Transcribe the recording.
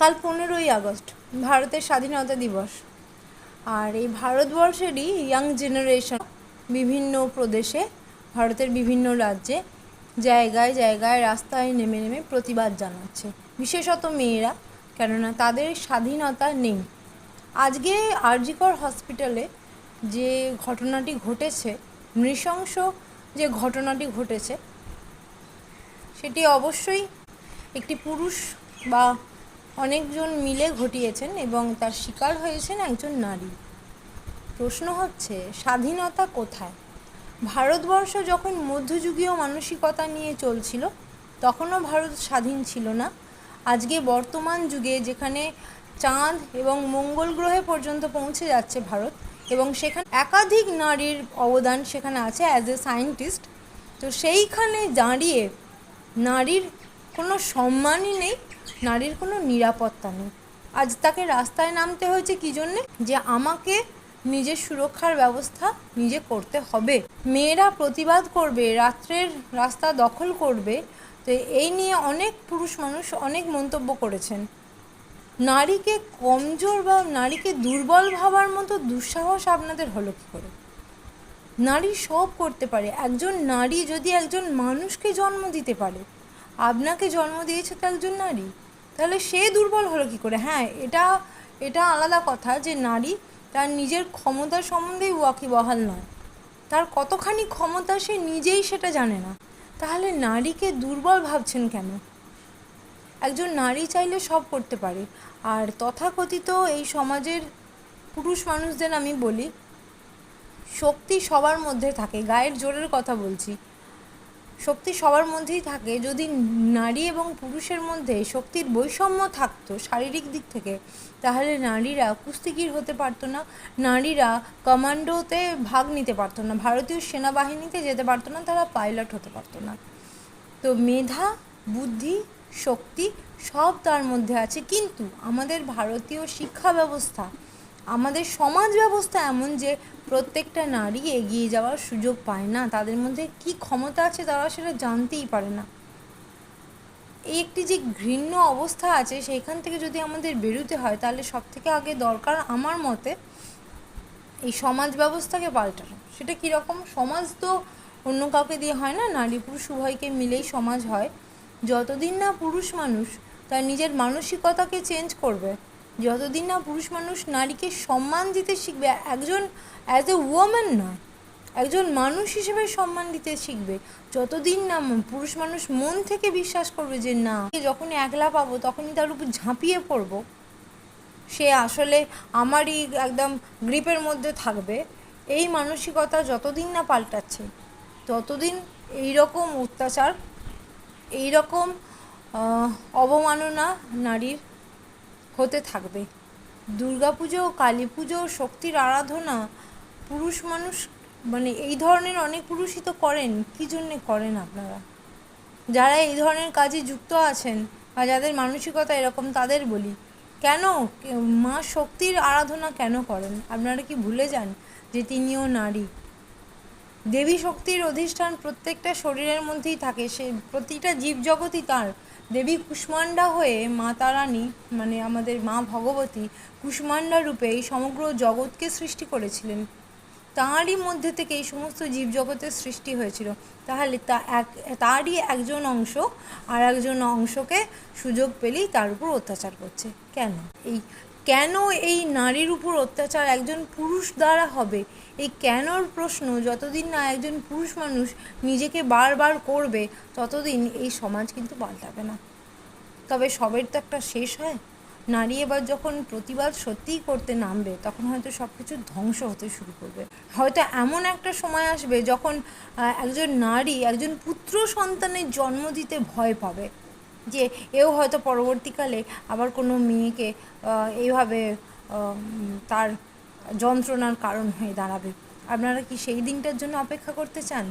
কাল পনেরোই আগস্ট, ভারতের স্বাধীনতা দিবস। আর এই ভারতবর্ষেরই ইয়াং জেনারেশন বিভিন্ন প্রদেশে, ভারতের বিভিন্ন রাজ্যে জায়গায় জায়গায় রাস্তায় নেমে নেমে প্রতিবাদ জানাচ্ছে। বিশেষত মেয়েরা, কেননা তাদের স্বাধীনতা নেই। আজকে আরজিকর হসপিটালে যে ঘটনাটি ঘটেছে, নৃশংস যে ঘটনাটি ঘটেছে, সেটি অবশ্যই একটি পুরুষ বা অনেকজন মিলে ঘটিয়েছেন এবং তার শিকার হয়েছেন একজন নারী। প্রশ্ন হচ্ছে, স্বাধীনতা কোথায়? ভারতবর্ষ যখন মধ্যযুগীয় মানসিকতা নিয়ে চলছিল, তখনও ভারত স্বাধীন ছিল না। আজকে বর্তমান যুগে যেখানে চাঁদ এবং মঙ্গল গ্রহে পর্যন্ত পৌঁছে যাচ্ছে ভারত এবং সেখানে একাধিক নারীর অবদান সেখানে আছে অ্যাজ এ সায়েন্টিস্ট তো সেইখানে দাঁড়িয়ে নারীর কোনো সম্মানই নেই নারীর কোনো নিরাপত্তা নেই। আজ তাকে রাস্তায় নামতে হয়েছে কী জন্যে? যে আমাকে নিজের সুরক্ষার ব্যবস্থা নিজে করতে হবে। মেয়েরা প্রতিবাদ করবে, রাত্রের রাস্তা দখল করবে। তো এই নিয়ে অনেক পুরুষ মানুষ অনেক মন্তব্য করেছেন। নারীকে কমজোর বা নারীকে দুর্বল ভাবার মতো দুঃসাহস আপনাদের হলো কী করে? নারী সব করতে পারে। একজন নারী যদি একজন মানুষকে জন্ম দিতে পারে, আপনাকে জন্ম দিয়েছে তো একজন নারী। তাহলে সে দুর্বল হলো কী করে? হ্যাঁ এটা এটা আলাদা কথা যে নারী তার নিজের ক্ষমতা সম্বন্ধেই ওয়াকিবহাল নয়। তার কতখানি ক্ষমতা সে নিজেই সেটা জানে না। তাহলে নারীকে দুর্বল ভাবছেন কেন? একজন নারী চাইলে সব করতে পারে। আর তথাকথিত এই সমাজের পুরুষ মানুষদের আমি বলি, শক্তি সবার মধ্যে থাকে। গায়ের জোরের কথা বলছি। শক্তি সবার মধ্যেই থাকে। যদি নারী এবং পুরুষের মধ্যে শক্তির বৈষম্য থাকতো শারীরিক দিক থেকে, তাহলে নারীরা কুস্তিগির হতে পারতো না, নারীরা কমান্ডোতে ভাগ নিতে পারতো না, ভারতীয় সেনাবাহিনীতে যেতে পারতো না, তারা পাইলট হতে পারতো না। তো মেধা, বুদ্ধি, শক্তি সব তার মধ্যে আছে। কিন্তু আমাদের ভারতীয় শিক্ষা ব্যবস্থা, আমাদের সমাজ ব্যবস্থা এমন যে প্রত্যেকটা নারী এগিয়ে যাওয়ার সুযোগ পায় না। তাদের মধ্যে কি ক্ষমতা আছে তারা সেটা জানতেই পারে না। এই একটি যে ঘৃণ্য অবস্থা আছে সেইখান থেকে যদি আমাদের বেরোতে হয়, তাহলে সব থেকে আগে দরকার আমার মতে এই সমাজ ব্যবস্থাকে পাল্টানো। সেটা কীরকম সমাজ তো অন্য কাউকে দিয়ে হয় না। নারী পুরুষ উভয়কে মিলেই সমাজ হয়। যতদিন না পুরুষ মানুষ তার নিজের মানসিকতাকে চেঞ্জ করবে যতদিন না পুরুষ মানুষ নারীকে সম্মান দিতে শিখবে, একজন অ্যাজ এ ওয়ামেন নয় একজন মানুষ হিসেবে সম্মান দিতে শিখবে, যতদিন না পুরুষ মানুষ মন থেকে বিশ্বাস করবে যে না যখনই একলা পাবো তখনই তার উপর ঝাঁপিয়ে পড়ব। সে আসলে আমারই একদম গ্রিপের মধ্যে থাকবে। এই মানসিকতা যতদিন না পাল্টাচ্ছে, ততদিন এই রকম অত্যাচার এই রকম অবমাননা নারীর হতে থাকবে। দুর্গাপুজো কালী পুজো শক্তির আরাধনা, পুরুষ মানুষ মানে এই ধরনের অনেক পুরুষই তো করেন, কী জন্যে করেন আপনারা? যারা এই ধরনের কাজে যুক্ত আছেন বা যাদের মানসিকতা এরকম, তাদের বলি, কেন মা শক্তির আরাধনা কেন করেন? আপনারা কি ভুলে যান যে তিনিও নারী? দেবী শক্তির অধিষ্ঠান প্রত্যেকটা শরীরের মধ্যেই থাকে। সে প্রতিটা জীবজগতই তার। দেবী কুষ্মাণ্ডা হয়ে মা তারানী মানে আমাদের মা ভগবতী, কুষ্মাণ্ডা রূপে এই সমগ্র জগৎকে সৃষ্টি করেছিলেন। তাঁরই মধ্যে থেকে এই সমস্ত জীবজগতের সৃষ্টি হয়েছিল। তাহলে তা এক, তারই একজন অংশ আর একজন অংশকে সুযোগ পেলেই তার উপর অত্যাচার করছে। কেন? এই কেন এই নারীর উপর অত্যাচার একজন পুরুষ দ্বারা হবে? এই কেনর প্রশ্ন যতদিন না একজন পুরুষ মানুষ নিজেকে বারবার করবে, ততদিন এই সমাজ কিন্তু পাল্টাবে না। তবে সবের তো একটা শেষ হয়। নারী এবার যখন প্রতিবাদ সত্যিই করতে নামবে, তখন হয়তো সব কিছু ধ্বংস হতে শুরু করবে। হয়তো এমন একটা সময় আসবে যখন একজন নারী একজন পুত্র সন্তানের জন্ম দিতে ভয় পাবে। যে এও হয়তো পরবর্তীকালে আবার কোনো মেয়েকে এইভাবে তার যন্ত্রণার কারণ হয়ে দাঁড়াবে। আপনারা কি সেই দিনটার জন্য অপেক্ষা করতে চান?